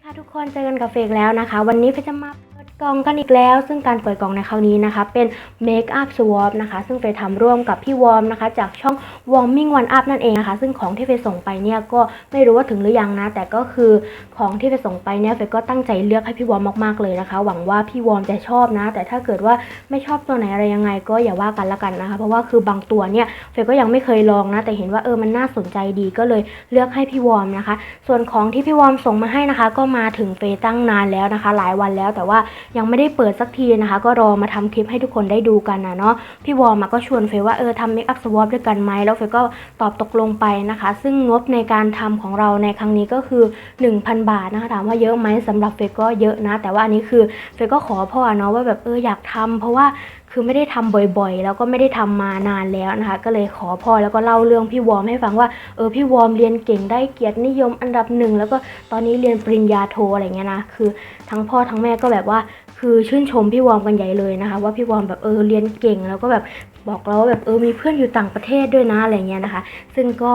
ดีค่ะทุกคนเจอกันกับเฟกแล้วนะคะ วันนี้เฟจะมา กล่องกันอีกแล้ว ซึ่งการเปิดกล่องในคราวนี้นะคะ เป็น Make Up Swap นะคะ ซึ่งเฟยทำร่วมกับพี่วอร์มนะคะ จากช่อง Warming One Up นั่นเองนะคะ ซึ่งของที่เฟยส่งไปเนี่ยก็ไม่รู้ว่าถึงหรือยังนะ แต่ก็คือของที่เฟยส่งไปเนี่ยเฟยก็ตั้งใจเลือกให้พี่วอร์มมากๆเลยนะคะ หวังว่าพี่วอร์มจะชอบนะ แต่ถ้าเกิดว่าไม่ชอบตัวไหนอะไรยังไง ก็อย่าว่ากันละกันนะคะ เพราะว่าคือบางตัวเนี่ยเฟยก็ยังไม่เคยลองนะ แต่เห็นว่าเออมันน่าสนใจดีก็เลยเลือกให้พี่วอร์มนะคะ ส่วนของที่พี่วอร์มส่งมาให้นะคะ ก็มาถึงเฟยตั้งนานแล้วนะคะ หลายวันแล้วแต่ว่ายังไม่ได้เปิดสักทีนะคะ ก็รอมาทำคลิปให้ทุกคนได้ดูกันนะเนาะพี่วอร์มก็ชวนเฟยว่าเออทำเมคอัพสวอปด้วยกันไหมแล้วเฟยก็ตอบตกลงไปนะคะ ซึ่งงบในการทำของเราในครั้งนี้ก็คือ 1,000 บาทนะคะถามว่าเยอะไหมสำหรับเฟยก็เยอะนะ แต่ว่าอันนี้คือเฟยก็ขอพ่อเนาะว่าแบบเอออยากทำเพราะว่า คือไม่ได้ทำบ่อยๆ แล้วก็ไม่ได้ทำมานานแล้วนะคะ ก็เลยขอพ่อแล้วก็เล่าเรื่องพี่วอมให้ฟังว่าเออพี่วอมเรียนเก่งได้เกียรตินิยมอันดับหนึ่งแล้วก็ตอนนี้เรียนปริญญาโทอะไรเงี้ยนะคือทั้งพ่อทั้งแม่ก็แบบว่าคือชื่นชมพี่วอมกันใหญ่เลยนะคะ ว่าพี่วอมแบบเออเรียนเก่งแล้วก็แบบบอกเราว่าแบบเออมีเพื่อนอยู่ต่างประเทศด้วยนะอะไรเงี้ยนะคะ ซึ่งก็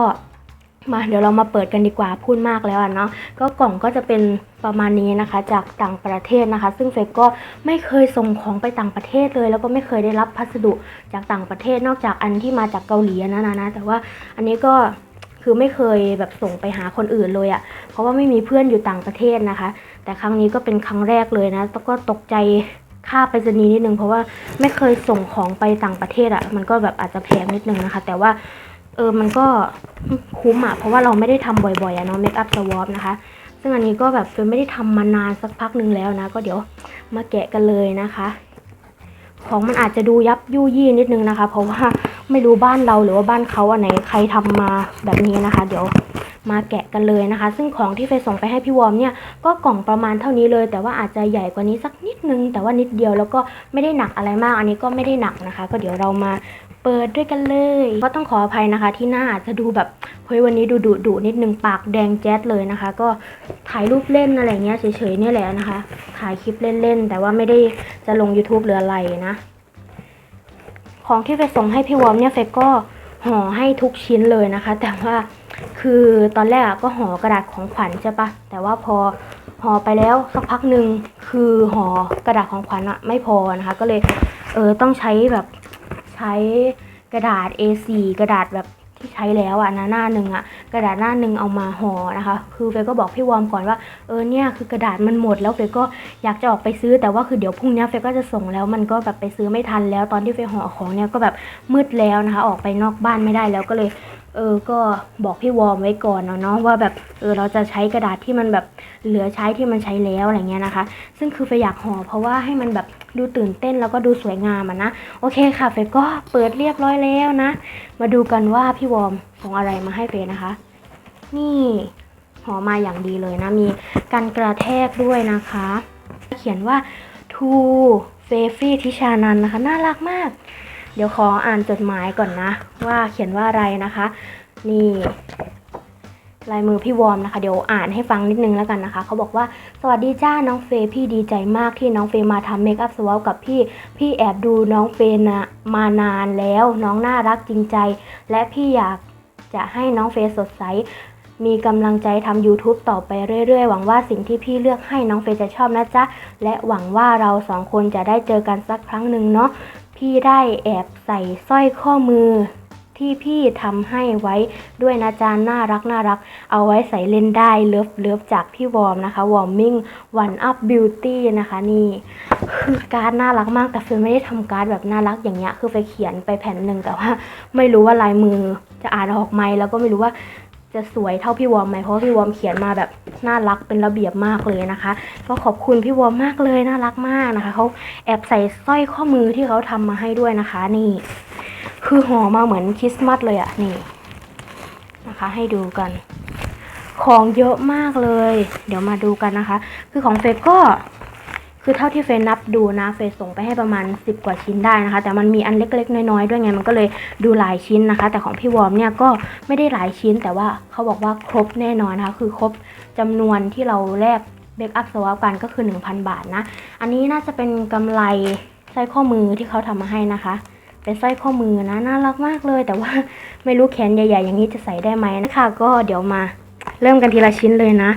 มาเดี๋ยวเรามาเปิดกันดีกว่าพูดมากแล้วอะเนาะก็กล่องก็จะเป็นประมาณนี้นะคะ จากต่างประเทศนะคะ ซึ่งเฟยก็ไม่เคยส่งของไปต่างประเทศเลย แล้วก็ไม่เคยได้รับพัสดุจากต่างประเทศนอกจากอันที่มาจากเกาหลีนะนะนะแต่ว่าอันนี้ก็คือไม่เคยแบบส่งไปหาคนอื่นเลยอะเพราะว่าไม่มีเพื่อนอยู่ต่างประเทศนะคะ แต่ครั้งนี้ก็เป็นครั้งแรกเลยนะแล้วก็ตกใจค่าไปรษณีย์นิดนึงเพราะว่าไม่เคยส่งของไปต่างประเทศอะมันก็แบบอาจจะแพงนิดนึงนะคะ แต่ว่า เออมันก็คุ้มอะเพราะว่าเราไม่ได้ทำบ่อยๆอะเนาะเมคอัพสวอปนะคะ ซึ่งอันนี้ก็แบบเป็นไม่ได้ทำมานานสักพักหนึ่งแล้วนะ ก็เดี๋ยวมาแกะกันเลยนะคะ ของมันอาจจะดูยับยุยี่นิดนึงนะคะ เพราะว่าไม่รู้บ้านเราหรือว่าบ้านเขาอันไหนใครทำมาแบบนี้นะคะ เดี๋ยวมาแกะกันเลยนะคะ ซึ่งของที่เฟยส่งไปให้พี่วอมเนี่ยก็กล่องประมาณเท่านี้เลย แต่ว่าอาจจะใหญ่กว่านี้สักนิดนึง แต่ว่านิดเดียวแล้วก็ไม่ได้หนักอะไรมาก อันนี้ก็ไม่ได้หนักนะคะ ก็เดี๋ยวเรามา เปิดด้วยกันเลย ก็ต้องขออภัยนะคะ ที่หน้าอาจจะดูแบบเฮ้ยวันนี้ดูดุดุนิดนึงปากแดงแจ๊ดเลยนะคะ ก็ถ่ายรูปเล่นอะไรเงี้ยเฉยๆเนี่ยแหละนะคะ ถ่ายคลิปเล่นๆ แต่ว่าไม่ได้จะลง YouTube หรืออะไรนะ ของที่เฟส่งให้พี่วอมเนี่ยเฟก็ห่อให้ทุกชิ้นเลยนะคะ แต่ว่าคือตอนแรกก็ห่อกระดาษของขวัญใช่ปะแต่ว่าพอห่อไปแล้วสักพักหนึ่งคือห่อกระดาษของขวัญอะไม่พอนะคะ ก็เลยเออต้องใช้แบบ ใช้กระดาษ A4 กระดาษแบบที่ใช้แล้วอะนะหน้าหนึ่งอะกระดาษหน้าหนึ่งเอามาห่อนะคะ คือเฟยก็บอกพี่วอมก่อนว่าเออเนี่ยคือกระดาษมันหมดแล้วเฟยก็อยากจะออกไปซื้อแต่ว่าคือเดี๋ยวพรุ่งนี้เฟยก็จะส่งแล้วมันก็แบบไปซื้อไม่ทันแล้ว ตอนที่เฟยห่อของเนี่ยก็แบบมืดแล้วนะคะ ออกไปนอกบ้านไม่ได้แล้วก็เลยเออก็บอกพี่วอมไว้ก่อนเนาะเนาะว่าแบบเออเราจะใช้กระดาษที่มันแบบเหลือใช้ที่มันใช้แล้วอะไรเงี้ยนะคะ ซึ่งคือเฟยอยากห่อเพราะว่าให้มันแบบ ดูตื่นเต้นแล้วก็ดูสวยงามอะนะ โอเคค่ะเฟยก็เปิดเรียบร้อยแล้วนะ มาดูกันว่าพี่วอมส่งอะไรมาให้เฟยนะคะ นี่หอมาอย่างดีเลยนะ มีการกระแทกด้วยนะคะ เขียนว่า to เฟฟี่ทิชานันนะคะ น่ารักมาก เดี๋ยวขออ่านจดหมายก่อนนะ ว่าเขียนว่าอะไรนะคะ นี่ ลายมือพี่วอมนะคะเดี๋ยวอ่านให้ฟังนิดนึงแล้วกันนะคะ เขาบอกว่าสวัสดีจ้าน้องเฟย์พี่ดีใจมากที่น้องเฟย์มาทำเมคอัพสวอปกับพี่ พี่แอบดูน้องเฟย์นะมานานแล้ว น้องน่ารักจริงใจ และพี่อยากจะให้น้องเฟย์สดใสมีกำลังใจทำ YouTube ต่อไปเรื่อยๆ หวังว่าสิ่งที่พี่เลือกให้น้องเฟย์จะชอบนะจ๊ะ และหวังว่าเราสองคนจะได้เจอกันสักครั้งหนึ่งเนาะพี่ได้แอบใส่สร้อยข้อมือ ที่พี่ทำให้ไว้ด้วยนะจานน่ารักน่ารัก เอาไว้ใส่เล่นได้เลิฟเลิฟจากพี่วอร์มนะคะวอร์มมิ่งวันอัพบิวตี้นะคะนี่คือการ์ดน่ารักมากแต่เฟยไม่ได้ทำการ์ดแบบน่ารักอย่างเงี้ยคือเฟยเขียนไปแผ่นหนึ่งแต่ว่าไม่รู้ว่าลายมือจะอ่านออกไหมแล้วก็ไม่รู้ว่าจะสวยเท่าพี่วอร์มไหมเพราะพี่วอร์มเขียนมาแบบน่ารักเป็นระเบียบมากเลยนะคะ ก็ขอบคุณพี่วอร์มมากเลยน่ารักมากนะคะเขาแอบใส่สร้อยข้อมือที่เขาทำมาให้ด้วยนะคะ นี่ คือห่อมาเหมือนคริสต์มาสเลยอะนี่นะคะ ให้ดูกัน ของเยอะมากเลย เดี๋ยวมาดูกันนะคะ คือของเฟยก็คือเท่าที่เฟยนับดูนะเฟยส่งไปให้ประมาณ 10 กว่าชิ้นได้นะคะ แต่มันมีอันเล็กๆ น้อยๆ ด้วยไงมันก็เลยดูหลายชิ้นนะคะ แต่ของพี่วอร์มเนี่ยก็ไม่ได้หลายชิ้น แต่ว่าเขาบอกว่าครบแน่นอนนะคะ คือครบจำนวนที่เราแลกเบคอัพสวอปกันก็คือ 1,000 บาทนะ อันนี้น่าจะเป็นกำไรสร้อยข้อมือที่เขาทำมาให้นะคะ เป็นสร้อยข้อมือนะน่ารักมากเลย แต่ว่าไม่รู้แขนใหญ่ ๆ อย่างนี้จะใส่ได้ไหมนะคะก็เดี๋ยวมาเริ่มกันทีละชิ้นเลยนะ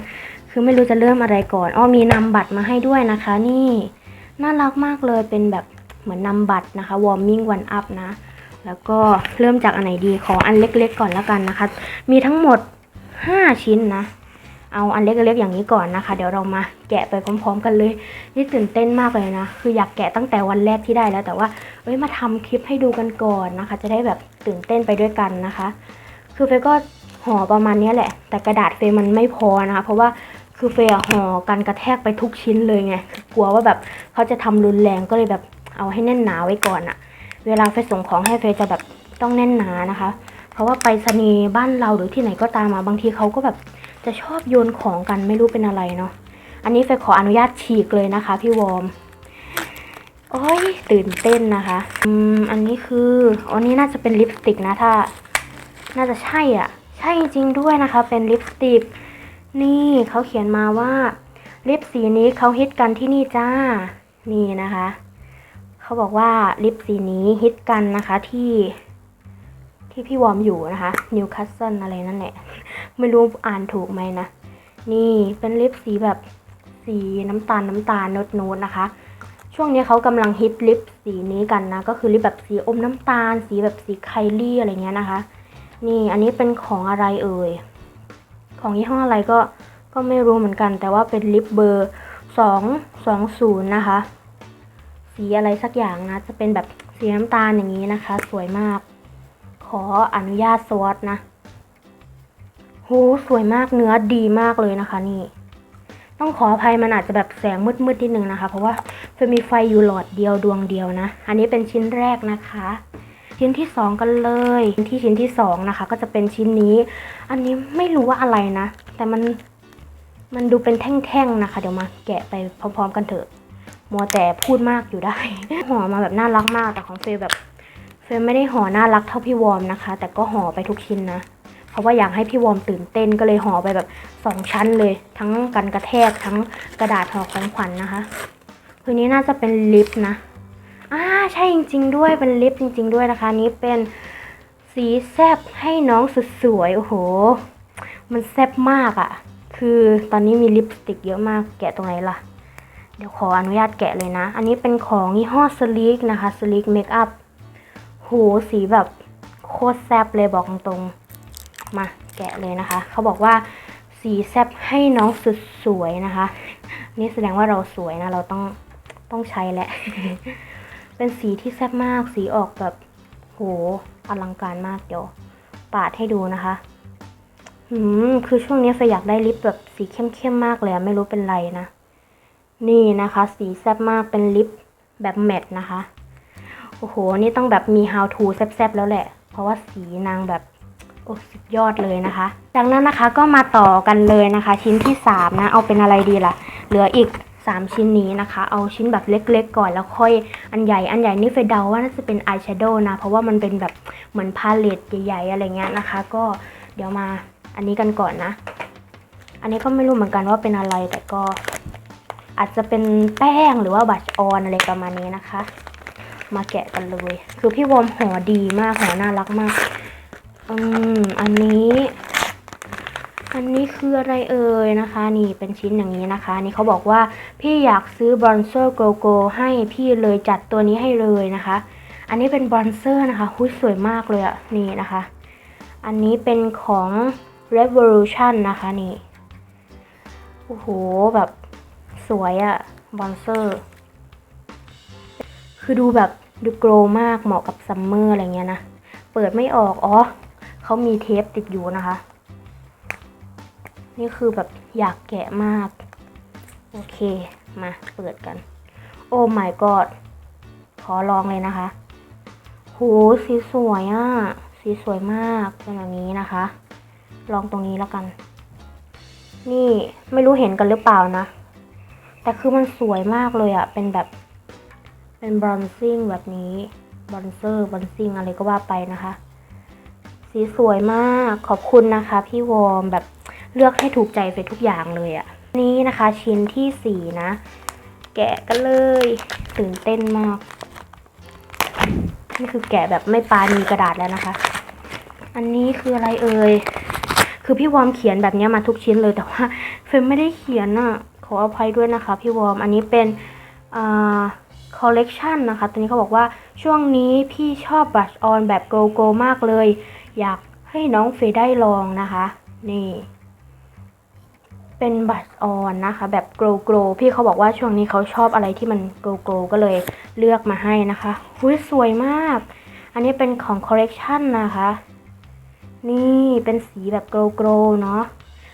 คือไม่รู้จะเริ่มอะไรก่อนอ้อมีนำบัตรมาให้ด้วยนะคะ นี่น่ารักมากเลยเป็นแบบเหมือนนำบัตรนะคะ warming one up นะ แล้วก็เริ่มจากอันไหนดีขออันเล็กๆก่อนแล้วกันนะคะ มีทั้งหมด 5 ชิ้นนะ เอาอันเล็กๆอย่างนี้ก่อนนะคะ เดี๋ยวเรามาแกะไปพร้อม ๆ กันเลย นี่ตื่นเต้นมากเลยนะ คืออยากแกะตั้งแต่วันแรกที่ได้แล้ว แต่ว่าเอ้ยมาทำคลิปให้ดูกันก่อนนะคะ จะได้แบบตื่นเต้นไปด้วยกันนะคะ คือเฟยก็ห่อประมาณนี้แหละ แต่กระดาษเฟมันไม่พอนะคะ เพราะว่าคือเฟยอห่อกันกระแทกไปทุกชิ้นเลยไงคือกลัวว่าแบบเขาจะทำรุนแรงก็เลยแบบเอาให้แน่นหนาไว้ก่อนอะเวลาเฟส่งของให้เฟจะแบบต้องแน่นหนานะคะ เพราะว่าไปรษณีย์บ้านเราหรือที่ไหนก็ตามมาบางทีเขาก็แบบ จะชอบโยนของกันไม่รู้เป็นอะไรเนาะ อันนี้เฟขออนุญาตฉีกเลยนะคะ พี่วอร์มโอ้ยตื่นเต้นนะคะ อืม อันนี้คืออันนี้น่าจะเป็นลิปสติกนะถ้า น่าจะใช่อะ ใช่จริงด้วยนะคะ เป็นลิปสติก นี่เขาเขียนมาว่าลิปสีนี้เขาฮิตกันที่นี่จ้า นี่นะคะ เขาบอกว่าลิปสีนี้ฮิตกันนะคะที่ ที่พี่วอมอยู่นะคะนิวคาสเซิลอะไรนั่นแหละ ไม่รู้อ่านถูกไหมนะ นี่เป็นลิปสีแบบสีน้ำตาลน้ำตาลโน้ตโน้ตนะคะ ช่วงนี้เขากำลังฮิตลิปสีนี้กันนะ ก็คือลิปแบบสีอมน้ำตาล สีแบบสีไคลี่อะไรเงี้ยนะคะ นี่อันนี้เป็นของอะไรเอ่ย ของยี่ห้ออะไรก็ก็ไม่รู้เหมือนกัน แต่ว่าเป็นลิปเบอร์สองสองศูนย์นะคะ สีอะไรสักอย่างนะ จะเป็นแบบสีน้ำตาลอย่างนี้นะคะ สวยมาก ขออนุญาตสวอตนะโหสวยมากเนื้อดีมากเลยนะคะ นี่ ต้องขออภัยมันอาจจะแบบแสงมืดๆนิดนึงนะคะ เพราะว่าเฟมีไฟอยู่หลอดเดียวดวงเดียวนะ อันนี้เป็นชิ้นแรกนะคะ ชิ้นที่สองกันเลยที่ชิ้นที่สองนะคะ ก็จะเป็นชิ้นนี้ อันนี้ไม่รู้ว่าอะไรนะ แต่มันมันดูเป็นแท่งๆนะคะ เดี๋ยวมาแกะไปพร้อม ๆ กันเถอะ มัวแต่พูดมากอยู่ได้ห่อมาแบบน่ารักมากแต่ของเฟยแบบ เฟยไม่ได้ห่อน่ารักเท่าพี่วอมนะคะ แต่ก็ห่อไปทุกชิ้นนะเพราะว่าอยากให้พี่วอมตื่นเต้นก็เลยห่อไปแบบสองชั้นเลย ทั้งกันกระแทกทั้งกระดาษห่อของขวัญนนะคะคืนนี้น่าจะเป็นลิปนะอ่าใช่จริง ๆ ด้วยเป็นลิปจริง ๆ ด้วยนะคะนี้เป็นสีแซบให้น้องสุดสวยโอ้โห มันแซบมากอะ่ะ คือตอนนี้มีลิปสติกเยอะมากแกะตรงไหนล่ะ เดี๋ยวขออนุญาตแกะเลยนะ อันนี้เป็นของยี่ห้อสลิกนะคะสลิกเมคอัพ หสีแบบโคตรแซบเลยบอกตรงๆมาแกะเลยนะคะ เขาบอกว่าสีแซบให้น้องสุดสวยนะคะ นี่แสดงว่าเราสวยนะ เราต้องต้องใช้แหละ เป็นสีที่แซบมากสีออกแบบโหอลังการมากเดี๋ยวปาดให้ดูนะคะอืมคือช่วงนี้เฟยอยากได้ลิปแบบสีเข้มๆมากเลยไม่รู้เป็นไรนะ นี่นะคะ สีแซบมากเป็นลิปแบบแมตต์นะคะ โอ้โห นี่ต้องแบบมี how to แซบๆแล้วแหละ เพราะว่าสีนางแบบโอ้สุดยอดเลยนะคะ จากนั้นนะคะก็มาต่อกันเลยนะคะ ชิ้นที่ 3 นะ เอาเป็นอะไรดีล่ะ เหลืออีก 3 ชิ้นนี้นะคะ เอาชิ้นแบบเล็กๆก่อนแล้วค่อยอันใหญ่อันใหญ่นี่เฟเดาว่าน่าจะเป็นอายแชโดว์นะ เพราะว่ามันเป็นแบบเหมือนพาเลตใหญ่ๆอะไรเงี้ยนะคะ ก็เดี๋ยวมาอันนี้กันก่อนนะ อันนี้ก็ไม่รู้เหมือนกันว่าเป็นอะไรแต่ก็อาจจะเป็นแป้งหรือว่าบัชออนอะไรประมาณนี้นะคะ มาแกะกันเลย คือพี่วอมห่อดีมากห่อน่ารักมากอืมอันนี้ อันนี้คืออะไรเอ่ยนะคะ นี่เป็นชิ้นอย่างนี้นะคะนี่เขาบอกว่าพี่อยากซื้อบรอนเซอร์โกโก้ให้พี่เลยจัดตัวนี้ให้เลยนะคะ อันนี้เป็นบรอนเซอร์นะคะหุ้ยสวยมากเลยอะนี่นะคะ อันนี้เป็นของ Revolution นะคะนี่โอ้โหแบบสวยอะบอนเซอร์ คือดูแบบดูโกลมากเหมาะกับซัมเมอร์อะไรเงี้ยนะ เปิดไม่ออก อ๋อเขามีเทปติดอยู่นะคะ นี่คือแบบอยากแกะมาก โอเค มาเปิดกัน โอ้ my god ขอลองเลยนะคะโหสีสวยอะ่ะ สีสวยมากเป็นอย่างนี้นะคะ ลองตรงนี้แล้วกัน นี่ไม่รู้เห็นกันหรือเปล่านะ แต่คือมันสวยมากเลยอะ่ะ เป็นแบบ เป็นบรอนซิ่งแบบนี้บรอนเซอร์บรอนซิ่งอะไรก็ว่าไปนะคะ สีสวยมากขอบคุณนะคะ พี่วอร์มแบบเลือกให้ถูกใจไปทุกอย่างเลยอะนี่นะคะชิ้นที่สี่นะ แกะกันเลยตื่นเต้นมาก นี่คือแกะแบบไม่ปานีกระดาษแล้วนะคะ อันนี้คืออะไรเอ่ยคือพี่วอร์มเขียนแบบนี้มาทุกชิ้นเลยแต่ว่าเฟยไม่ได้เขียนอะขออภัยด้วยนะคะ พี่วอร์มอันนี้เป็นอ่า คอลเลกชันนะคะตอนนี้เขาบอกว่าช่วงนี้พี่ชอบบัชออนแบบโกโก้มากเลย อยากให้น้องเฟยได้ลองนะคะ นี่ เป็นบัชออนนะคะ แบบโกลโกลพี่เขาบอกว่าช่วงนี้เขาชอบอะไรที่มันโกลโกลก็เลยเลือกมาให้นะคะหุ้ยสวยมาก อันนี้เป็นของคอลเลกชันนะคะ นี่เป็นสีแบบโกลโกลเนาะ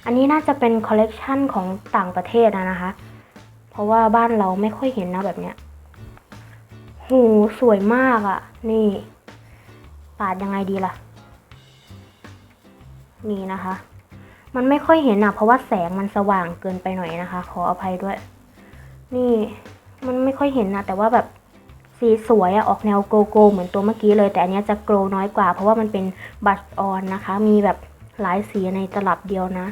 อันนี้น่าจะเป็นคอลเลกชันของต่างประเทศนะนะคะ เพราะว่าบ้านเราไม่ค่อยเห็นนะแบบเนี้ย หูสวยมากอะ่ะ นี่ปาดยังไงดีล่ะ นี่นะคะ มันไม่ค่อยเห็นอะเพราะว่าแสงมันสว่างเกินไปหน่อยนะคะ ขออภัยด้วย นี่มันไม่ค่อยเห็นนะแต่ว่าแบบสีสวยอะออกแนวโกโก้เหมือนตัวเมื่อกี้เลย แต่อันนี้จะโกลน้อยกว่า เพราะว่ามันเป็นบัตออนนะคะ มีแบบหลายสีในตลับเดียวนะ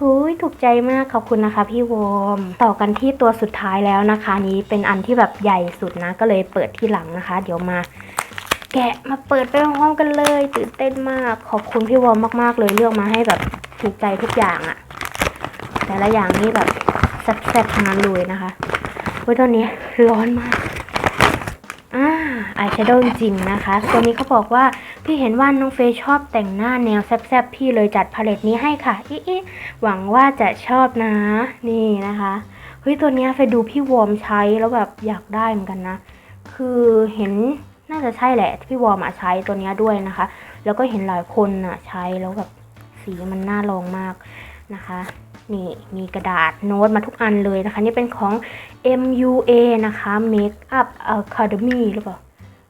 คุยถูกใจมากขอบคุณนะคะพี่วอมต่อกันที่ตัวสุดท้ายแล้วนะคะ นี้เป็นอันที่แบบใหญ่สุดนะ ก็เลยเปิดที่หลังนะคะ เดี๋ยวมาแกะมาเปิดไปพร้อมๆกันเลย ตื่นเต้นมาก ขอบคุณพี่วอมมากๆเลยเลือกมาให้แบบถูกใจทุกอย่างอะแต่ละอย่างนี่แบบแซ่บๆทั้งนั้นเลยนะคะเว้ยตอนนี้ร้อนมาก อาอายแชโดว์จริงนะคะตัวนี้เขาบอกว่าพี่เห็นว่าน้องเฟยชอบแต่งหน้าแนวแซบๆ พี่เลยจัดพาเลตนี้ให้ค่ะอิอิหวังว่าจะชอบนะ นี่นะคะเฮ้ยตัวนี้เฟยดูพี่วอมใช้แล้วแบบอยากได้เหมือนกันนะ คือเห็นน่าจะใช่แหละพี่วอมอะใช้ตัวนี้ด้วยนะคะ แล้วก็เห็นหลายคนอะใช้แล้วแบบสีมันน่าลองมากนะคะนี่มีกระดาษโน้ตมาทุกอันเลยนะคะ นี่เป็นของ MUA นะคะ Makeup Academy หรือเปล่า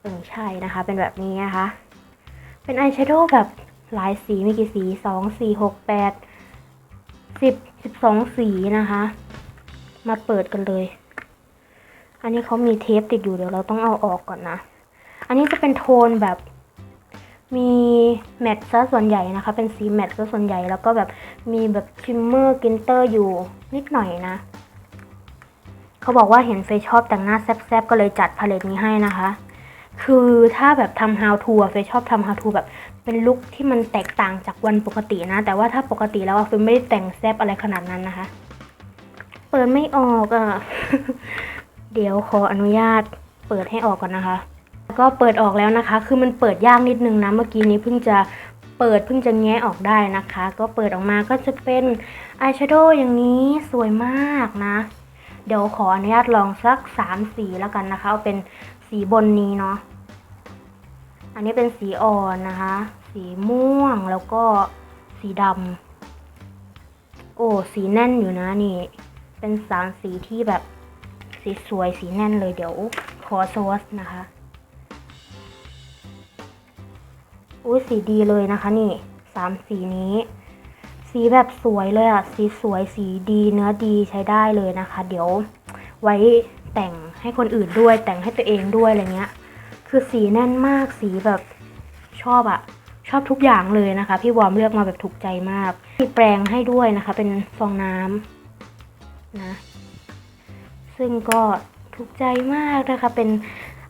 เออใช่นะคะ เป็นแบบนี้นะคะ เป็นอายแชโดว์แบบหลายสีมีกี่สีสองสี่หกแปดสิบสิบสองสีนะคะ มาเปิดกันเลย อันนี้เขามีเทปติดอยู่เดี๋ยวเราต้องเอาออกก่อนนะ อันนี้จะเป็นโทนแบบมีแมตต์ซะส่วนใหญ่นะคะ เป็นสีแมตต์ซะส่วนใหญ่แล้วก็แบบมีแบบชิมเมอร์กินเตอร์อยู่นิดหน่อยนะ เขาบอกว่าเห็นเฟยชอบแต่งหน้าแซบๆก็เลยจัดพาเลตนี้ให้นะคะ คือถ้าแบบทำ how to เฟยชอบทำ how to แบบเป็นลุคที่มันแตกต่างจากวันปกตินะ แต่ว่าถ้าปกติแล้วเฟยไม่ได้แต่งแซบอะไรขนาดนั้นนะคะ เปิดไม่ออกอะเดี๋ยวขออนุญาตเปิดให้ออกก่อนนะคะ ก็เปิดออกแล้วนะคะ คือมันเปิดยากนิดนึงนะ เมื่อกี้นี้เพิ่งจะเปิดเพิ่งจะแงะออกได้นะคะ ก็เปิดออกมาก็จะเป็นอายแชโดว์อย่างนี้สวยมากนะ เดี๋ยวขออนุญาตลองสักสามสีแล้วกันนะคะ เอาเป็น สีบนนี้เนาะ อันนี้เป็นสีอ่อนนะคะ สีม่วงแล้วก็สีดำ โอ้ สีแน่นอยู่นะนี่ เป็นสามสีที่แบบสีสวยสีแน่นเลยเดี๋ยวขอโซสนะคะอุ้ยสีดีเลยนะคะนี่สามสีนี้ สีแบบสวยเลยอะสีสวยสีดีเนื้อดีใช้ได้เลยนะคะ เดี๋ยวไว้ แต่งให้คนอื่นด้วย แต่งให้ตัวเองด้วยอะไรเงี้ย คือสีแน่นมากสีแบบชอบอะชอบทุกอย่างเลยนะคะ พี่วอร์มเลือกมาแบบถูกใจมากมีแปรงให้ด้วยนะคะ เป็นฟองน้ำนะ ซึ่งก็ถูกใจมากนะคะ เป็น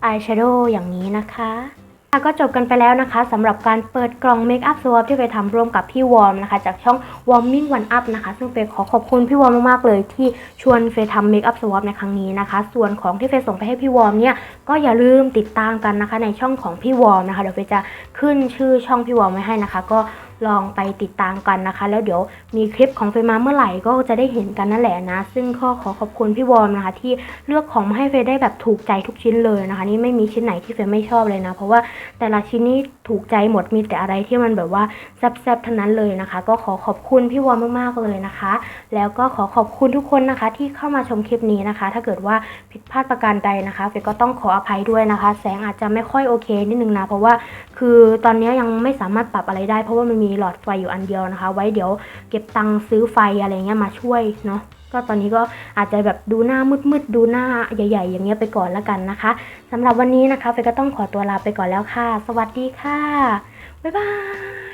อายแชโดว์อย่างนี้นะคะค่ะ ก็จบกันไปแล้วนะคะสำหรับการเปิดกล่องเมคอัพสวอปที่ไปทำร่วมกับพี่วอร์มนะคะ จากช่อง Warming One Up นะคะ ซึ่งเฟยขอขอบคุณพี่วอร์มมากๆเลยที่ชวนเฟยทำเมคอัพสวอปในครั้งนี้นะคะ ส่วนของที่เฟยส่งไปให้พี่วอร์มเนี่ยก็อย่าลืมติดตามกันนะคะในช่องของพี่วอร์มนะคะเดี๋ยวเฟยจะขึ้นชื่อช่องพี่วอร์มไว้ให้นะคะ ก็ ลองไปติดตามกันนะคะ แล้วเดี๋ยวมีคลิปของเฟยมาเมื่อไหร่ก็จะได้เห็นกันนั่นแหละนะ ซึ่งก็ขอขอบคุณพี่วอมนะคะ ที่เลือกของมาให้เฟยได้แบบถูกใจทุกชิ้นเลยนะคะ นี่ไม่มีชิ้นไหนที่เฟยไม่ชอบเลยนะ เพราะว่าแต่ละชิ้นนี้ถูกใจหมดมีแต่อะไรที่มันแบบว่าแซ่บๆทั้งนั้นเลยนะคะ ก็ขอขอบคุณพี่วอมมากๆเลยนะคะ แล้วก็ขอขอบคุณทุกคนนะคะ ที่เข้ามาชมคลิปนี้นะคะ ถ้าเกิดว่าผิดพลาดประการใดนะคะเฟก็ต้องขออภัยด้วยนะคะ แสงอาจจะไม่ค่อยโอเคนิดนึงนะเพราะว่าคือตอนนี้ยังไม่สามารถปรับอะไรได้ เพราะว่ามันมีหลอดไฟอยู่อันเดียวนะคะ ไว้เดี๋ยวเก็บตังค์ซื้อไฟอะไรเงี้ยมาช่วยเนาะก็ตอนนี้ก็อาจจะแบบดูหน้ามืดๆดูหน้าใหญ่ ๆ อย่างเงี้ยไปก่อนแล้วกันนะคะสำหรับวันนี้นะคะเฟยก็ต้องขอตัวลาไปก่อนแล้วค่ะ สวัสดีค่ะบ๊ายบาย